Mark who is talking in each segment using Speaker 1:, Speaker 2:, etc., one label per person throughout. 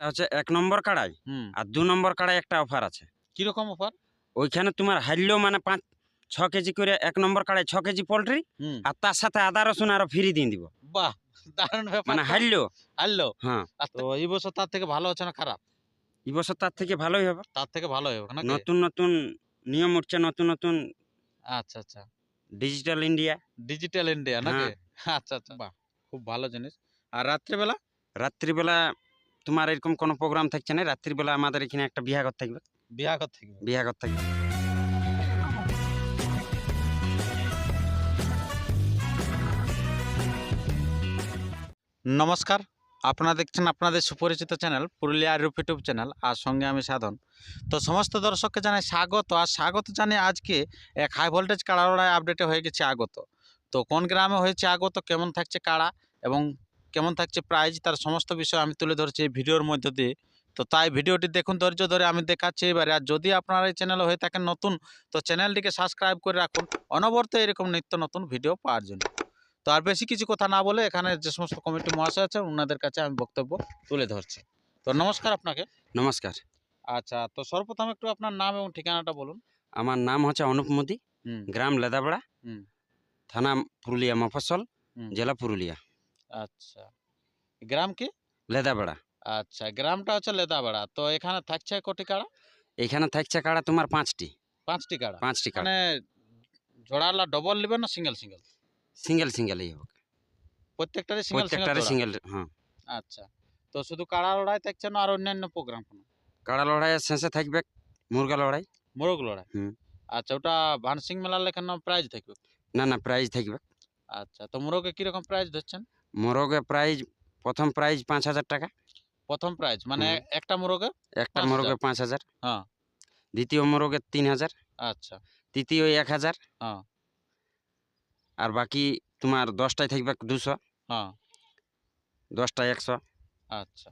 Speaker 1: হচ্ছে এক নম্বর কাড়াই আর দু নম্বর কাড়াই একটা অফার আছে।
Speaker 2: কীরকম অফার?
Speaker 1: ওইখানে তোমার হারলেও মানে পাঁচ ছ কেজি করে এক নম্বর কাড়াই ছ কেজি পোলট্রি আর তার সাথে আদা রসুন আরও ফ্রি দিয়ে দিব।
Speaker 2: বাহ দারুণ ব্যাপার
Speaker 1: মানে
Speaker 2: তো।
Speaker 1: হারলেও
Speaker 2: হারলো
Speaker 1: হ্যাঁ।
Speaker 2: তো এই বছর তার থেকে ভালো হচ্ছে না খারাপ?
Speaker 1: এই বছর তার থেকে ভালোই হবে।
Speaker 2: তার থেকে ভালো হবে
Speaker 1: নতুন নতুন নিয়ম উঠছে নতুন নতুন
Speaker 2: আচ্ছা আচ্ছা।
Speaker 1: ডিজিটাল ইন্ডিয়া
Speaker 2: ডিজিটাল ইন্ডিয়া নাকি? আচ্ছা আচ্ছা। বাহ খুব ভালো জিনিস। আর রাত্রেবেলা?
Speaker 1: রাত্রিবেলা তোমার এরকম কোনো প্রোগ্রাম থাকছে না? রাত্রিবেলা আমাদের এখানে একটা বিহাঘর থাকবে।
Speaker 2: বিয়াঘর থাকবে।
Speaker 1: বিহাঘর থাকবে।
Speaker 2: নমস্কার আপনারা দেখছেন আপনাদের সুপরিচিত চ্যানেল পুরুলিয়া রূপ ইউটিউব চ্যানেল আর সঙ্গে আমি সাধন। তো সমস্ত দর্শককে জানাই স্বাগত আর স্বাগত জানিয়ে আজকে এক হাই ভোল্টেজ কাড়া লড়াই আপডেটে হয়ে গেছে আগত। তো কোন গ্রামে হয়েছে আগত কেমন থাকছে কাড়া এবং কেমন থাকছে প্রাইজ তার সমস্ত বিষয় আমি তুলে ধরছি এই ভিডিওর মধ্য দিয়ে। তো তাই ভিডিওটি দেখুন ধৈর্য ধরে আমি দেখাচ্ছি এবারে। আর যদি আপনারা এই চ্যানেল হয়ে থাকেন নতুন তো চ্যানেলটিকে সাবস্ক্রাইব করে রাখুন। অনবরত এরকম নিত্য নতুন ভিডিও পাওয়ার জন্য। তো আর বেশি কিছু কথা না বলে এখানে যে সমস্ত কমিটি মহাশয় আছে ওনাদের কাছে আমি বক্তব্য তুলে ধরছি। তো নমস্কার আপনাকে।
Speaker 1: নমস্কার।
Speaker 2: আচ্ছা তো সর্বপ্রথম একটু আপনার নাম এবং ঠিকানাটা বলুন।
Speaker 1: আমার নাম হচ্ছে অনুপ মোদি গ্রাম লেদাবড়া। থানা পুরুলিয়া
Speaker 2: মফসল
Speaker 1: জেলা পুরুলিয়া।
Speaker 2: আচ্ছা। গ্রাম কি?
Speaker 1: লেদাবড়া।
Speaker 2: আচ্ছা গ্রামটা হচ্ছে লেদাবাড়া। তো এখানে থাকছে কোটি কাড়া?
Speaker 1: এখানে থাকছে কাড়া তোমার পাঁচটি।
Speaker 2: পাঁচটি কাড়া?
Speaker 1: পাঁচটি কাড়া।
Speaker 2: মানে জোড়ালা ডবল নেবেন না সিঙ্গেল সিঙ্গেল
Speaker 1: সিঙ্গেল সিঙ্গেলই হোক
Speaker 2: প্রত্যেকটারই সিঙ্গেল
Speaker 1: প্রত্যেকটারে
Speaker 2: সিঙ্গেল
Speaker 1: হ্যাঁ।
Speaker 2: আচ্ছা। তো শুধু কাড়া লড়াই থাকছে না আর অন্যান্য প্রোগ্রাম কোনো?
Speaker 1: কাড়া লড়াইয়ের শেষে থাকবে মুরগা লড়াই।
Speaker 2: মোরগ লড়াই?
Speaker 1: হুম।
Speaker 2: আচ্ছা ওটা ভানসিং মেলার লেখানো প্রাইজ থাকবে?
Speaker 1: না না প্রাইজ থাকবে।
Speaker 2: আচ্ছা তো মোরগে কীরকম প্রাইজ ধরছেন?
Speaker 1: মোরগে প্রাইজ প্রথম প্রাইজ পাঁচ হাজার টাকা।
Speaker 2: প্রথম প্রাইজ মানে একটা মোরগে
Speaker 1: একটা মোরগে পাঁচ হাজার।
Speaker 2: হ্যাঁ।
Speaker 1: দ্বিতীয় মোরগে তিন হাজার।
Speaker 2: আচ্ছা।
Speaker 1: তৃতীয় এক হাজার।
Speaker 2: হ্যাঁ।
Speaker 1: আর বাকি তোমার দশটায় থাকবে দুশো।
Speaker 2: হ্যাঁ।
Speaker 1: দশটা একশো।
Speaker 2: আচ্ছা।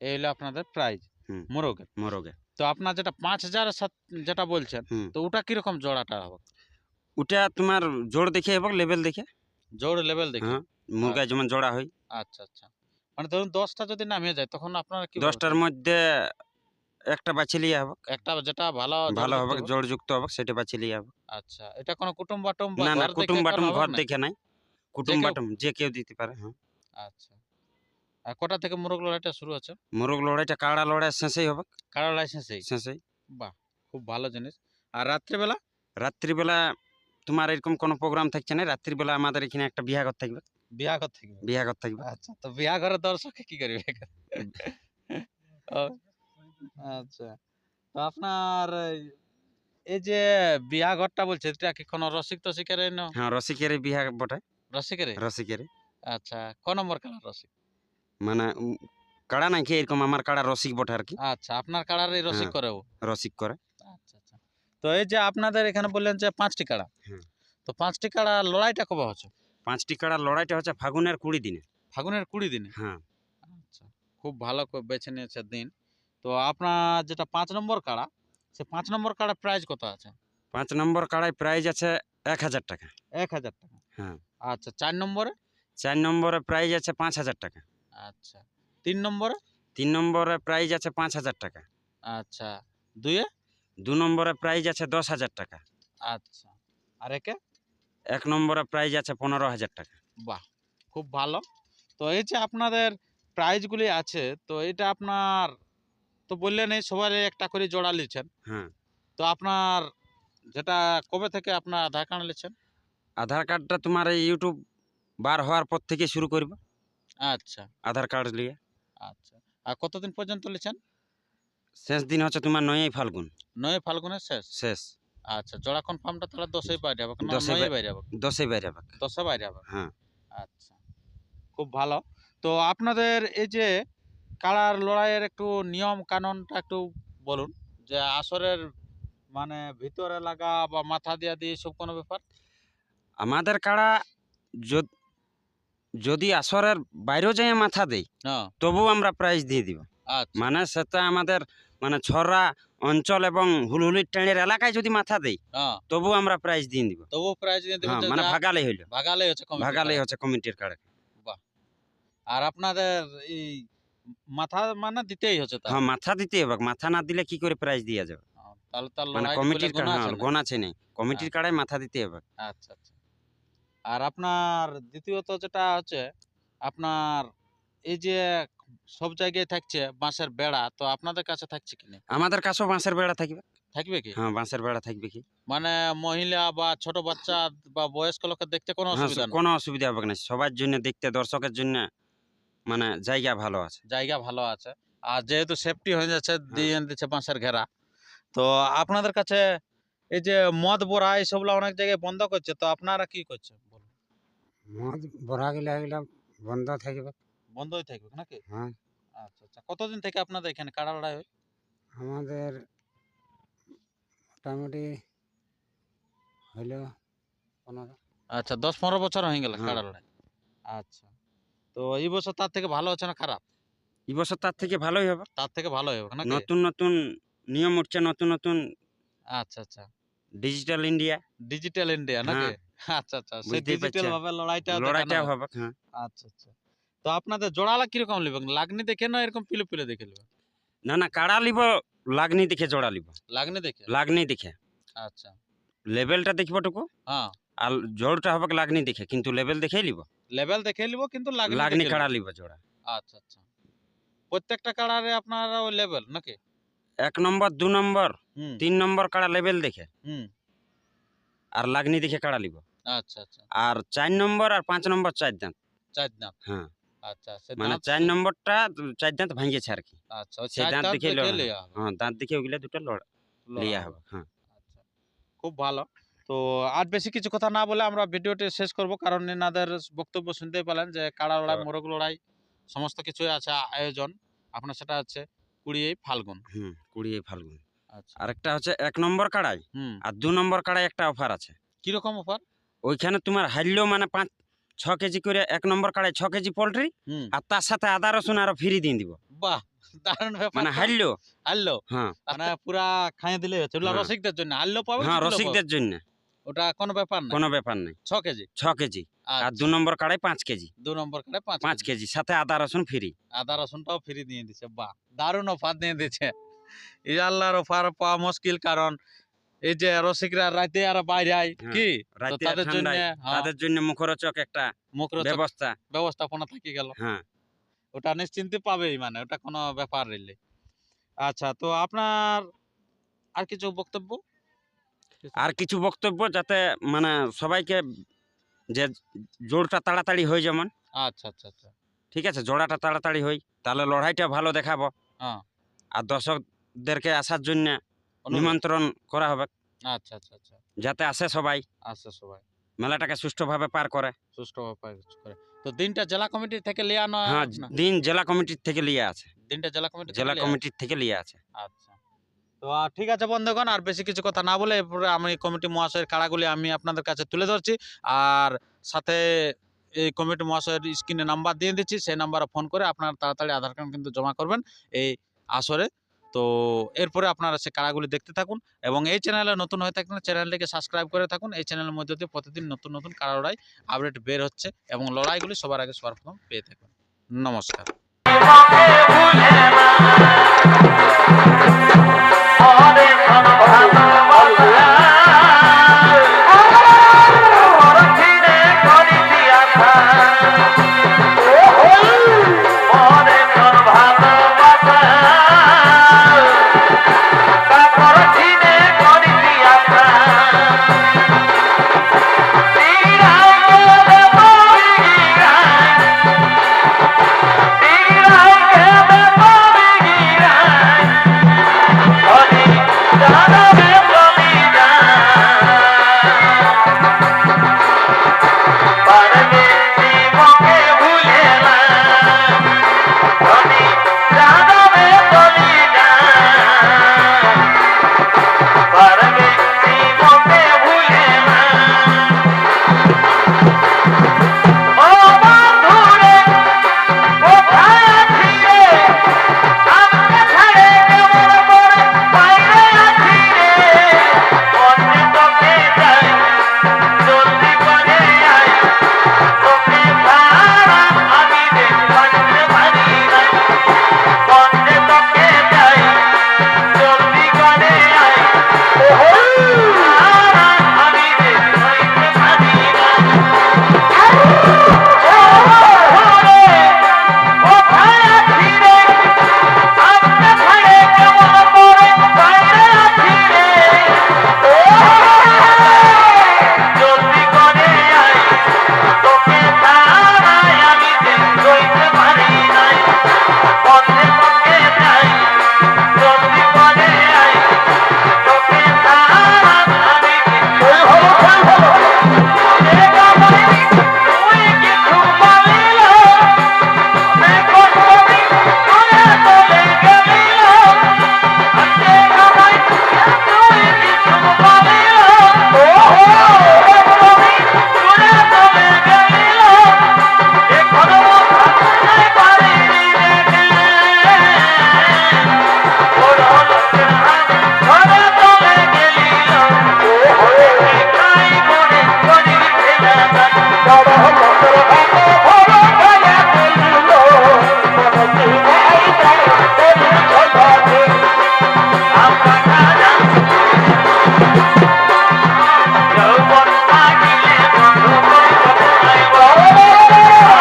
Speaker 2: এই হলো আপনাদের প্রাইজ
Speaker 1: হুম।
Speaker 2: মোরগের।
Speaker 1: মোরগে।
Speaker 2: তো আপনার যেটা পাঁচ হাজার যেটা বলছেন তো ওটা কীরকম জোড়াটা হবে?
Speaker 1: ওটা তোমার জোর দেখে এবং লেভেল দেখে।
Speaker 2: জোড় লেভেল দেখে।
Speaker 1: হ্যাঁ মুরগা যেমন জোড়া হয়।
Speaker 2: আচ্ছা আচ্ছা। মানে ধরুন দশটা যদি নামিয়ে যায় তখন আপনারা কি
Speaker 1: দশটার মধ্যে একটা বাছি লিয়ে হবে
Speaker 2: একটা যেটা ভালো
Speaker 1: ভালো হবে
Speaker 2: দেখতে
Speaker 1: জোরযুক্ত হবে সেটা বাছি লিয়ে হবে
Speaker 2: আচ্ছা এটা কোনো কুটুম বাটুম
Speaker 1: না না কুটুম বাটুম ঘর দেখে নাই। কুটুম বাটুম যে কেউ দিতে পারে হ্যাঁ।
Speaker 2: আচ্ছা। আর কটা থেকে মোরগ লড়াইটা শুরু হচ্ছে
Speaker 1: মোরগ লড়াইটা কাড়া লড়াই শেষেই হবে
Speaker 2: কারা লাইসেন্সেই
Speaker 1: শেষেই? শেষেই।
Speaker 2: বাহ খুব ভালো জিনিস। আর রাত্রেবেলা?
Speaker 1: রাত্রিবেলা তোমার এরকম কোনো প্রোগ্রাম থাকছে না? রাত্রিবেলা আমাদের এখানে একটা বিয়া ঘর থাকবে।
Speaker 2: বিয়া ঘর থাকবে?
Speaker 1: বিয়া ঘর থাকবে।
Speaker 2: আচ্ছা তো বিয়া ঘরের দর্শকে কি করবে? আচ্ছা। তো আপনার এই- যে বিয়া ঘরটা বলছে এটা কি কোনো রসিক টসিকের না?
Speaker 1: হ্যাঁ রসিকের বিহা বটে।
Speaker 2: রসিকের
Speaker 1: রসিকের
Speaker 2: আচ্ছা ক নম্বর কালার রসিক?
Speaker 1: মানে কাড়া নাকি এরকম আমার কাড়া রসিক বটে আর কি।
Speaker 2: আচ্ছা আপনার কালার এই রসিক করে
Speaker 1: রসিক করে।
Speaker 2: তো এই যে আপনাদের এখানে বললেন যে পাঁচটি কাড়া
Speaker 1: হুম।
Speaker 2: তো পাঁচটি কাড়া লড়াইটা কবে হচ্ছে?
Speaker 1: পাঁচটি কাড়া লড়াইটা হচ্ছে ফাগুনের কুড়ি দিনে।
Speaker 2: ফাগুনের কুড়ি দিনে?
Speaker 1: হ্যাঁ।
Speaker 2: আচ্ছা খুব ভালো করে বেছে নিয়েছে দিন। তো আপনার যেটা পাঁচ নম্বর কাড়া সে পাঁচ নম্বর কাড়া প্রাইজ কত আছে?
Speaker 1: পাঁচ নম্বর কাড়ায় প্রাইজ আছে এক হাজার টাকা।
Speaker 2: এক হাজার টাকা।
Speaker 1: হ্যাঁ।
Speaker 2: আচ্ছা চার নম্বরে?
Speaker 1: চার নম্বরে প্রাইজ আছে পাঁচ হাজার টাকা।
Speaker 2: আচ্ছা তিন নম্বরে?
Speaker 1: তিন নম্বরে প্রাইজ আছে পাঁচ হাজার টাকা।
Speaker 2: আচ্ছা দুইয়ে?
Speaker 1: দু নম্বরে প্রাইজ আছে দশ হাজার টাকা।
Speaker 2: আচ্ছা। আর একে?
Speaker 1: এক নম্বরে প্রাইজ আছে পনেরো হাজার টাকা।
Speaker 2: বাহ খুব ভালো। তো এই যে আপনাদের প্রাইজগুলি আছে তো এটা আপনার তো বললেন এই সবাই একটা করে জোড়া নিচ্ছেন
Speaker 1: হ্যাঁ।
Speaker 2: তো আপনার যেটা কবে থেকে আপনার আধার কার্ড নিচ্ছেন
Speaker 1: আধার কার্ডটা তোমার এই ইউটিউব বার হওয়ার পর থেকে শুরু করব।
Speaker 2: আচ্ছা।
Speaker 1: আধার কার্ড নিয়ে।
Speaker 2: আচ্ছা। আর কতদিন পর্যন্ত নিচ্ছেন
Speaker 1: শেষ দিন হচ্ছে তোমার নয়ই ফাল্গুন।
Speaker 2: নয় ফাল্গুনের শেষ?
Speaker 1: শেষ।
Speaker 2: আচ্ছা জোড়া কনফার্মটা তাহলে দশই বাইরে হবে
Speaker 1: দশই
Speaker 2: বাইরে হবে।
Speaker 1: দশই বাইরে হবে।
Speaker 2: দশে বাইরে হবে?
Speaker 1: হ্যাঁ।
Speaker 2: আচ্ছা খুব ভালো। তো আপনাদের এই যে কালার লড়াইয়ের একটু নিয়ম কানুনটা একটু বলুন যে আসরের মানে ভিতরে লাগা বা মাথা দিয়া দিয়ে সব কোনো ব্যাপার?
Speaker 1: আমাদের কাড়া যদি আসরের বাইরেও যাই মাথা দেই
Speaker 2: হ্যাঁ।
Speaker 1: তবু আমরা প্রাইজ দিয়ে দিব। মানে সেটা আমাদের মানে ছড়া অঞ্চল এবং হুলহুলির ট্রেনের এলাকায় যদি মাথা দেই
Speaker 2: হ্যাঁ।
Speaker 1: তবু আমরা প্রাইজ দিয়ে দিব।
Speaker 2: তবু প্রাইজ নিয়ে
Speaker 1: হ্যাঁ
Speaker 2: দেবেন
Speaker 1: মানে ভাগালেই হইল।
Speaker 2: ভাগালে হচ্ছে কমিটির
Speaker 1: ভাগালেই হচ্ছে কমিটির কাড়া।
Speaker 2: আর আপনাদের এই মাথা মানে দিতেই হচ্ছে তার
Speaker 1: হ্যাঁ মাথা দিতে হবে। মাথা না দিলে কি করে প্রাইজ দেওয়া যাবে?
Speaker 2: তাহলে তার
Speaker 1: মানে কমিটির
Speaker 2: গোনা আছে
Speaker 1: হ্যাঁ,
Speaker 2: না?
Speaker 1: গোনা আছে নেই। কমিটির কাড়ায় মাথা দিতে হবে।
Speaker 2: আচ্ছা আচ্ছা। আর আপনার দ্বিতীয়ত যেটা হচ্ছে আপনার এই যে সব জায়গায় থাকছে বাঁশের বেড়া তো আপনাদের কাছে থাকছে কি না?
Speaker 1: আমাদের কাছেও বাঁশের বেড়া থাকবে।
Speaker 2: থাকবে কি?
Speaker 1: হ্যাঁ বাঁশের বেড়া থাকবে কি?
Speaker 2: মানে মহিলা বা ছোট বাচ্চা বা বয়স্ক লোকের দেখতে কোনো
Speaker 1: হ্যাঁ
Speaker 2: অসুবিধা নেই?
Speaker 1: কোনো অসুবিধা হবে না। সবার জন্য দেখতে দর্শকের জন্য মানে জায়গা ভালো আছে।
Speaker 2: জায়গা ভালো আছে। আর যেহেতু সেফটি হয়ে যাচ্ছে
Speaker 1: হ্যাঁ।
Speaker 2: দিয়ে দিচ্ছে বাঁশের ঘেরা তো আপনাদের কাছে এই যে মদ বোরা এইসবগুলো অনেক জায়গায় বন্ধ করছে তো আপনারা কি করছেন বলুন?
Speaker 3: মদ বড়া গেলে এগুলা বন্ধ থাকবে।
Speaker 2: বন্ধই থাকবে নাকি?
Speaker 3: হ্যাঁ।
Speaker 2: আচ্ছা আচ্ছা। কতদিন থেকে আপনাদের এখানে কাড়া লড়াই হয়?
Speaker 3: আমাদের মোটামুটি হইল পনেরো।
Speaker 2: আচ্ছা দশ পনেরো বছর হয়ে গেল
Speaker 1: হ্যাঁ।
Speaker 2: কাড়া লড়াই? আচ্ছা। তো এই বছর তার থেকে ভালো হচ্ছে না খারাপ?
Speaker 1: এই বছর তার থেকে ভালোই হবে।
Speaker 2: তার থেকে ভালো হবে নাকি?
Speaker 1: নতুন নতুন নিয়ম উঠছে নতুন নতুন
Speaker 2: আচ্ছা আচ্ছা।
Speaker 1: ডিজিটাল ইন্ডিয়া
Speaker 2: ডিজিটাল ইন্ডিয়া নাকি? আচ্ছা আচ্ছা। সেই ডিজিটাল ভাবে লড়াইটা
Speaker 1: লড়াইটা
Speaker 2: হবে।
Speaker 1: হবে হ্যাঁ।
Speaker 2: আচ্ছা আচ্ছা। তো আপনাদের জোড়ালা কীরকম নেবেন লাগনি দেখে না এরকম পিলে পিলে দেখে নেবেন
Speaker 1: না না কাড়া লিব লাগনি দেখে জোড়া লিব
Speaker 2: লাগনি দেখে
Speaker 1: লাগনি দেখে
Speaker 2: আচ্ছা
Speaker 1: লেভেলটা দেখব টুকু
Speaker 2: হ্যাঁ
Speaker 1: আর জোরটা হবে লাগনি দেখে কিন্তু লেভেল দেখেই লিব
Speaker 2: লেভেল দেখে নিব কিন্তু লাগনি
Speaker 1: লাগনি
Speaker 2: দেখে
Speaker 1: কাড়া
Speaker 2: নিবো।
Speaker 1: লিব জোড়া
Speaker 2: আচ্ছা আচ্ছা প্রত্যেকটা কাড়ারে আপনারা ওই লেভেল নাকি
Speaker 1: এক নম্বর দু নম্বর
Speaker 2: হুম
Speaker 1: তিন নম্বর কাড়া লেভেল দেখে
Speaker 2: হুম
Speaker 1: আর লাগনি দেখে কাড়া লিব
Speaker 2: আচ্ছা আচ্ছা
Speaker 1: আর চার নম্বর আর পাঁচ নম্বর চার দাঁত
Speaker 2: চার দাঁত
Speaker 1: হ্যাঁ
Speaker 2: আচ্ছা
Speaker 1: মানে চার নম্বরটা চার দাঁত ভাঙিয়েছে আর কি
Speaker 2: আচ্ছা
Speaker 1: সেই দাঁত
Speaker 2: দেখে
Speaker 1: হ্যাঁ দাঁত দেখে ওগুলা দুটো লড়া লিয়া
Speaker 2: হবে।
Speaker 1: হ্যাঁ।
Speaker 2: আচ্ছা খুব ভালো। তো আর বেশি কিছু কথা না বলে আমরা ভিডিওটি শেষ করব। কারণ এনাদের বক্তব্য শুনতেই পেলেন যে কাড়া লড়াই। মোরগ লড়াই সমস্ত কিছুই আছে আয়োজন। আপনার সেটা হচ্ছে কুড়িয়ে ফাল্গুন।
Speaker 1: হুম কুড়ি ফাল্গুন।
Speaker 2: আচ্ছা।
Speaker 1: আরেকটা হচ্ছে এক নম্বর কাড়াই আর দু নম্বর কাড়াই একটা অফার আছে।
Speaker 2: কীরকম অফার?
Speaker 1: ওইখানে তোমার হারলেও মানে পাঁচ ছ কেজি করে এক নম্বর কাড়াই ছ কেজি পোলট্রি আর তার সাথে আদা রসুন আরও ফ্রি দিয়ে দিব।
Speaker 2: বাহ দারুণ ব্যাপার।
Speaker 1: মানে।
Speaker 2: হারলো?
Speaker 1: হ্যাঁ।
Speaker 2: মানে পুরা খাইয়ে দিলে হচ্ছে।
Speaker 1: হ্যাঁ।
Speaker 2: রসিকদের জন্য। হারলো পাবে
Speaker 1: হ্যাঁ রসিকদের জন্য।
Speaker 2: ওটা কোনো ব্যাপার না।
Speaker 1: কোনো ব্যাপার নেই
Speaker 2: ছ কেজি?
Speaker 1: ছ কেজি। আর
Speaker 2: আচ্ছা,
Speaker 1: দু নম্বর কাড়াই পাঁচ কেজি।
Speaker 2: দু নম্বর পাঁচ
Speaker 1: পাঁচ
Speaker 2: কেজি।
Speaker 1: কেজি। সাথে আদা রসুন ফ্রি।
Speaker 2: আদা রসুনটাও ফ্রি দিয়ে দিচ্ছে। বাহ দারুণ অফার দিয়ে দিচ্ছে। এই আল্লাহর অফার পাওয়া মুশকিল কারণ এই যে রসিকরা রাতে আর বাইরে আয়
Speaker 1: হ্যাঁ,
Speaker 2: কি? তাদের জন্য হ্যাঁ,
Speaker 1: তাদের জন্য মুখরোচক একটা
Speaker 2: মুখরোচক
Speaker 1: ব্যবস্থা।
Speaker 2: ব্যবস্থাপনা থেকে গেল।
Speaker 1: হ্যাঁ।
Speaker 2: ওটা নিশ্চিন্তে পাবেই মানে ওটা কোনো ব্যাপার রইলে আচ্ছা তো আপনার আর কিছু বক্তব্য?
Speaker 1: আর কিছু বক্তব্য যাতে মানে সবাইকে যে জোরটা তাড়াতাড়ি হয় যেমন।
Speaker 2: আচ্ছা আচ্ছা আচ্ছা।
Speaker 1: ঠিক আছে জোড়াটা তাড়াতাড়ি হয় তাহলে লড়াইটা ভালো দেখাবো।
Speaker 2: হ্যাঁ।
Speaker 1: আর দর্শকদেরকে আসার জন্য। নিমন্ত্রণ করা হবে।
Speaker 2: আচ্ছা আচ্ছা আচ্ছা।
Speaker 1: যাতে আসে সবাই।
Speaker 2: আচ্ছা সবাই।
Speaker 1: মেলাটাকে সুষ্ঠুভাবে পার করে।
Speaker 2: সুষ্ঠুভাবে পার করে। তো দিনটা জেলা কমিটি থেকে লিয়ে আনা
Speaker 1: হ্যাঁ দিন জেলা কমিটির থেকে লিয়ে আছে।
Speaker 2: দিনটা জেলা কমিটি
Speaker 1: জেলা কমিটির থেকে লিয়ে আছে।
Speaker 2: আচ্ছা। তো ঠিক আছে বন্ধুগণ আর বেশি কিছু কথা না বলে এরপরে আমি কমিটি মহাশয়ের কাড়াগুলি আমি আপনাদের কাছে তুলে ধরছি। আর সাথে এই কমিটি মহাশয়ের স্ক্রিনে নাম্বার দিয়ে দিচ্ছি। সেই নাম্বারে ফোন করে আপনার তাড়াতাড়ি আধার কার্ড কিন্তু জমা করবেন এই আসরে। তো এরপরে আপনারা সে কারাগুলি দেখতে থাকুন এবং এই চ্যানেলে নতুন হয়ে থাকেন চ্যানেলটিকে সাবস্ক্রাইব করে থাকুন। এই চ্যানেলের মধ্যে দিয়ে প্রতিদিন নতুন নতুন কারা লড়াই আপডেট বের হচ্ছে এবং লড়াইগুলি সবার আগে সবার প্রথম পেয়ে থাকুন। নমস্কার।